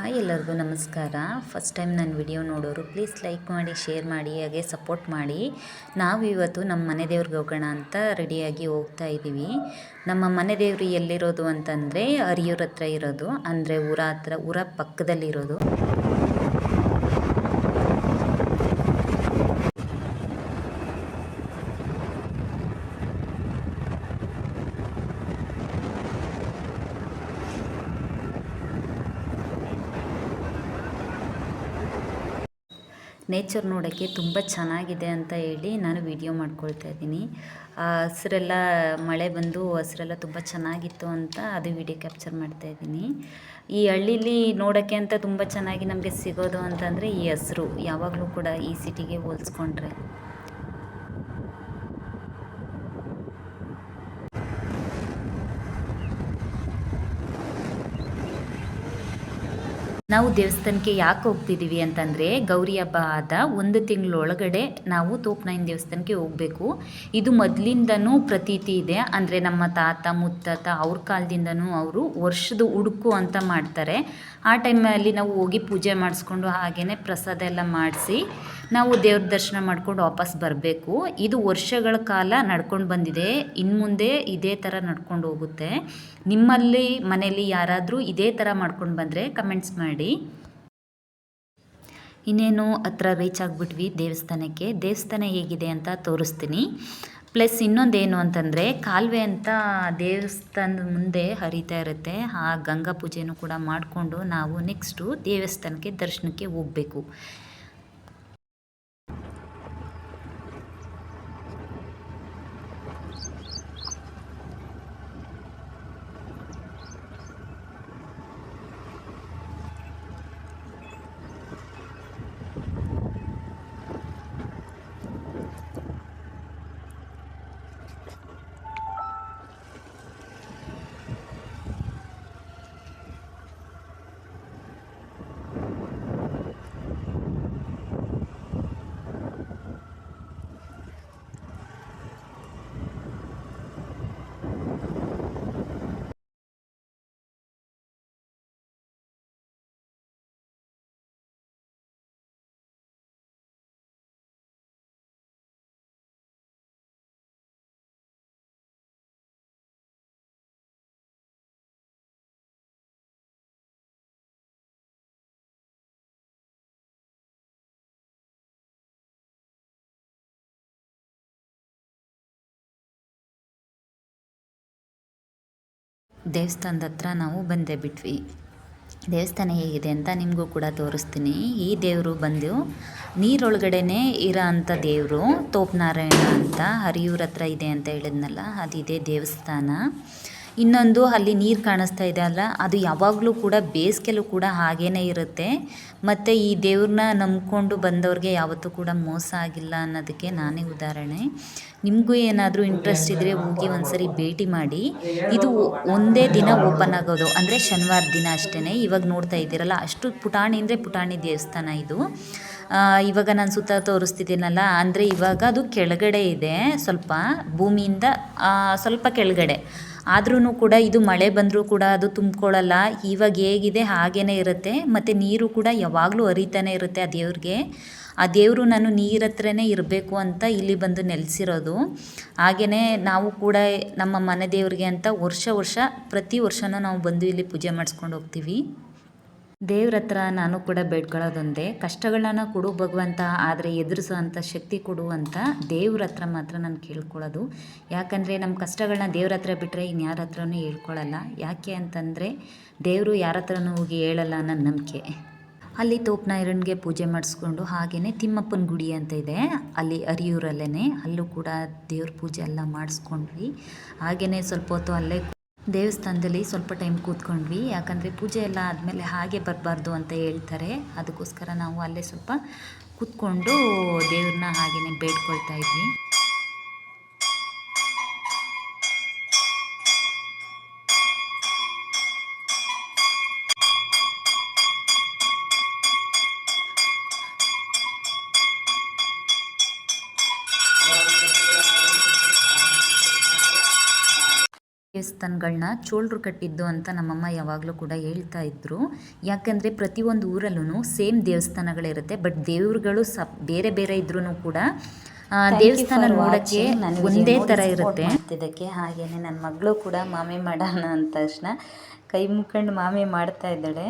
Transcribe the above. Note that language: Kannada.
ಹಾಯ್ ಎಲ್ಲರಿಗೂ ನಮಸ್ಕಾರ. ಫಸ್ಟ್ ಟೈಮ್ ನನ್ನ ವಿಡಿಯೋ ನೋಡೋರು ಪ್ಲೀಸ್ ಲೈಕ್ ಮಾಡಿ ಶೇರ್ ಮಾಡಿ, ಹಾಗೆ ಸಪೋರ್ಟ್ ಮಾಡಿ. ನಾವು ಇವತ್ತು ನಮ್ಮ ಮನೆ ದೇವ್ರಿಗೆ ಹೋಗೋಣ ಅಂತ ರೆಡಿಯಾಗಿ ಹೋಗ್ತಾ ಇದ್ದೀವಿ. ನಮ್ಮ ಮನೆ ದೇವರು ಎಲ್ಲಿರೋದು ಅಂತಂದರೆ ಹರಿಯೂರ ಹತ್ರ ಇರೋದು. ಅಂದರೆ ಊರ ಹತ್ರ, ಊರ ಪಕ್ಕದಲ್ಲಿರೋದು. ನೇಚರ್ ನೋಡೋಕ್ಕೆ ತುಂಬ ಚೆನ್ನಾಗಿದೆ ಅಂತ ಹೇಳಿ ನಾನು ವಿಡಿಯೋ ಮಾಡ್ಕೊಳ್ತಾ ಇದ್ದೀನಿ. ಆ, ಹಸ್ರೆಲ್ಲ, ಮಳೆ ಬಂದು ಹಸಿರೆಲ್ಲ ತುಂಬ ಚೆನ್ನಾಗಿತ್ತು ಅಂತ ಅದು ವಿಡಿಯೋ ಕ್ಯಾಪ್ಚರ್ ಮಾಡ್ತಾ ಇದ್ದೀನಿ. ಈ ಹಳ್ಳೀಲಿ ನೋಡೋಕ್ಕೆ ಅಂತ ತುಂಬ ಚೆನ್ನಾಗಿ ನಮಗೆ ಸಿಗೋದು ಅಂತಂದರೆ ಈ ಹಸಿರು. ಯಾವಾಗಲೂ ಕೂಡ ಈ ಸಿಟಿಗೆ ಹೋಲಿಸ್ಕೊಂಡ್ರೆ. ನಾವು ದೇವಸ್ಥಾನಕ್ಕೆ ಯಾಕೆ ಹೋಗ್ತಿದ್ದೀವಿ ಅಂತಂದರೆ ಗೌರಿ ಹಬ್ಬ ಆದ ಒಂದು ತಿಂಗಳೊಳಗಡೆ ನಾವು ತೋಪ್ನಾಯಿನ ದೇವಸ್ಥಾನಕ್ಕೆ ಹೋಗಬೇಕು. ಇದು ಮೊದಲಿಂದನೂ ಪ್ರತೀತಿ ಇದೆ. ಅಂದರೆ ನಮ್ಮ ತಾತ, ಮುತ್ತಾತ ಅವ್ರ ಕಾಲದಿಂದನೂ ಅವರು ವರ್ಷದ ಹುಡುಕು ಅಂತ ಮಾಡ್ತಾರೆ. ಆ ಟೈಮಲ್ಲಿ ನಾವು ಹೋಗಿ ಪೂಜೆ ಮಾಡಿಸ್ಕೊಂಡು ಹಾಗೆಯೇ ಪ್ರಸಾದ ಎಲ್ಲ ಮಾಡಿಸಿ ನಾವು ದೇವ್ರ ದರ್ಶನ ಮಾಡ್ಕೊಂಡು ವಾಪಸ್ ಬರಬೇಕು. ಇದು ವರ್ಷಗಳ ಕಾಲ ನಡ್ಕೊಂಡು ಬಂದಿದೆ. ಇನ್ನು ಮುಂದೆ ಇದೇ ಥರ ನಡ್ಕೊಂಡು ಹೋಗುತ್ತೆ. ನಿಮ್ಮಲ್ಲಿ, ಮನೆಯಲ್ಲಿ ಯಾರಾದರೂ ಇದೇ ಥರ ಮಾಡ್ಕೊಂಡು ಬಂದರೆ ಕಮೆಂಟ್ಸ್ ಮಾಡಿ. ಇನ್ನೇನು ಹತ್ರ ರೀಚ್ ಆಗಿಬಿಟ್ವಿ ದೇವಸ್ಥಾನಕ್ಕೆ. ದೇವಸ್ಥಾನ ಹೇಗಿದೆ ಅಂತ ತೋರಿಸ್ತೀನಿ. ಪ್ಲಸ್ ಇನ್ನೊಂದೇನು ಅಂತಂದರೆ ಕಾಲುವೆ ಅಂತ ದೇವಸ್ಥಾನದ ಮುಂದೆ ಹರಿತಾ ಇರುತ್ತೆ. ಆ ಗಂಗಾ ಪೂಜೆನೂ ಕೂಡ ಮಾಡಿಕೊಂಡು ನಾವು ನೆಕ್ಸ್ಟು ದೇವಸ್ಥಾನಕ್ಕೆ ದರ್ಶನಕ್ಕೆ ಹೋಗಬೇಕು. ದೇವಸ್ಥಾನದ ಹತ್ರ ನಾವು ಬಂದೇ ಬಿಟ್ವಿ. ದೇವಸ್ಥಾನ ಹೇಗಿದೆ ಅಂತ ನಿಮಗೂ ಕೂಡ ತೋರಿಸ್ತೀನಿ. ಈ ದೇವರು ಬಂದು ನೀರೊಳಗಡೆನೇ ಇರೋ ಅಂಥ ದೇವರು ತೋಪನಾರಾಯಣ ಅಂತ ಹರಿಯೂರ ಹತ್ರ ಇದೆ ಅಂತ ಹೇಳಿದ್ನಲ್ಲ, ಅದಿದೆ ದೇವಸ್ಥಾನ. ಇನ್ನೊಂದು ಅಲ್ಲಿ ನೀರು ಕಾಣಿಸ್ತಾ ಇದೆ ಅಲ್ಲ? ಅದು ಯಾವಾಗಲೂ ಕೂಡ ಬೇಸಿಗೆಲೂ ಕೂಡ ಹಾಗೇ ಇರುತ್ತೆ. ಮತ್ತು ಈ ದೇವ್ರನ್ನ ನಂಬ್ಕೊಂಡು ಬಂದವ್ರಿಗೆ ಯಾವತ್ತೂ ಕೂಡ ಮೋಸ ಆಗಿಲ್ಲ ಅನ್ನೋದಕ್ಕೆ ನಾನೇ ಉದಾಹರಣೆ. ನಿಮಗೂ ಏನಾದರೂ ಇಂಟ್ರೆಸ್ಟ್ ಇದ್ದರೆ ಹೋಗಿ ಒಂದ್ಸರಿ ಭೇಟಿ ಮಾಡಿ. ಇದು ಒಂದೇ ದಿನ ಓಪನ್ ಆಗೋದು. ಅಂದರೆ ಶನಿವಾರ ದಿನ ಅಷ್ಟೇ ಇವಾಗ ನೋಡ್ತಾ ಇದ್ದೀರಲ್ಲ, ಅಷ್ಟು ಪುಟಾಣಿ ಅಂದರೆ ಪುಟಾಣಿ ದೇವಸ್ಥಾನ ಇದು. ಇವಾಗ ನಾನು ಸುತ್ತ ತೋರಿಸ್ತಿದ್ದೀನಲ್ಲ, ಅಂದರೆ ಇವಾಗ ಅದು ಕೆಳಗಡೆ ಇದೆ ಸ್ವಲ್ಪ, ಭೂಮಿಯಿಂದ ಸ್ವಲ್ಪ ಕೆಳಗಡೆ. ಆದ್ರೂ ಕೂಡ ಇದು ಮಳೆ ಬಂದರೂ ಕೂಡ ಅದು ತುಂಬಿಕೊಳ್ಳಲ್ಲ, ಇವಾಗ ಹೇಗಿದೆ ಹಾಗೇ ಇರುತ್ತೆ, ಮತ್ತು ನೀರು ಕೂಡ ಯಾವಾಗಲೂ ಹರಿತಾನೆ ಇರುತ್ತೆ ಆ ದೇವ್ರಿಗೆ. ಆ ದೇವರು ನಾನು ನೀರ ಹತ್ರನೇ ಇರಬೇಕು ಅಂತ ಇಲ್ಲಿ ಬಂದು ನೆಲೆಸಿರೋದು. ಹಾಗೆಯೇ ನಾವು ಕೂಡ ನಮ್ಮ ಮನೆ ದೇವರಿಗೆ ಅಂತ ವರ್ಷ ವರ್ಷ, ಪ್ರತಿ ವರ್ಷವೂ ನಾವು ಬಂದು ಇಲ್ಲಿ ಪೂಜೆ ಮಾಡಿಸ್ಕೊಂಡು ಹೋಗ್ತೀವಿ. ದೇವ್ರ ಹತ್ರ ನಾನು ಕೂಡ ಬೇಡ್ಕೊಳ್ಳೋದೊಂದೇ. ಕಷ್ಟಗಳನ್ನ ಕೊಡು ಭಗವಂತ, ಆದರೆ ಎದುರಿಸುವಂಥ ಶಕ್ತಿ ಕೊಡು ಅಂತ ದೇವ್ರ ಹತ್ರ ಮಾತ್ರ ನಾನು ಕೇಳ್ಕೊಳ್ಳೋದು. ಯಾಕಂದರೆ ನಮ್ಮ ಕಷ್ಟಗಳನ್ನ ದೇವ್ರ ಹತ್ರ ಬಿಟ್ಟರೆ ಇನ್ಯಾರ ಹತ್ರನೂ ಹೇಳ್ಕೊಳ್ಳಲ್ಲ ಯಾಕೆ ಅಂತಂದರೆ ದೇವರು ಯಾರ ಹತ್ರನೂ ಹೋಗಿ ಹೇಳಲ್ಲ ನನ್ನ ನಂಬಿಕೆ. ಅಲ್ಲಿ ತೋಪ್ನಾಯರನ್ಗೆ ಪೂಜೆ ಮಾಡಿಸ್ಕೊಂಡು ಹಾಗೆಯೇ ತಿಮ್ಮಪ್ಪನ ಗುಡಿ ಅಂತ ಇದೆ. ಅಲ್ಲಿ ಅರಿಯೂರಲ್ಲೇ ಅಲ್ಲೂ ಕೂಡ ದೇವ್ರ ಪೂಜೆ ಎಲ್ಲ ಮಾಡಿಸ್ಕೊಂಡ್ವಿ. ಹಾಗೆಯೇ ಸ್ವಲ್ಪ ಹೊತ್ತು ಅಲ್ಲೇ ದೇವಸ್ಥಾನದಲ್ಲಿ ಸ್ವಲ್ಪ ಟೈಮ್ ಕೂತ್ಕೊಂಡ್ವಿ. ಯಾಕಂದರೆ ಪೂಜೆ ಎಲ್ಲ ಆದಮೇಲೆ ಹಾಗೆ ಬರಬಾರ್ದು ಅಂತ ಹೇಳ್ತಾರೆ. ಅದಕ್ಕೋಸ್ಕರ ನಾವು ಅಲ್ಲೇ ಸ್ವಲ್ಪ ಕೂತ್ಕೊಂಡು ದೇವ್ರನ್ನ ಹಾಗೆಯೇ ಬೇಡ್ಕೊಳ್ತಾ ಇದ್ವಿ. ದೇವಸ್ಥಾನಗಳನ್ನ ಚೋಳರು ಕಟ್ಟಿದ್ದು ಅಂತ ನಮ್ಮಮ್ಮ ಯಾವಾಗಲೂ ಕೂಡ ಹೇಳ್ತಾ ಇದ್ರು. ಯಾಕಂದರೆ ಪ್ರತಿಯೊಂದು ಊರಲ್ಲೂ ಸೇಮ್ ದೇವಸ್ಥಾನಗಳಿರುತ್ತೆ ಬಟ್ ದೇವ್ರುಗಳು ಸ ಬೇರೆ ಬೇರೆ ಇದ್ರೂ ಕೂಡ ದೇವಸ್ಥಾನ ನೋಡೋಕ್ಕೆ ಒಂದೇ ಥರ ಇರುತ್ತೆ. ಇದಕ್ಕೆ ಹಾಗೇನೆ ನನ್ನ ಮಗಳು ಕೂಡ ಮಾಮಿ ಮಾಡೋಣ ಅಂತ ತಕ್ಷಣ ಕೈ ಮುಕ್ಕೊಂಡು ಮಾಮಿ ಮಾಡ್ತಾ ಇದ್ದಾಳೆ.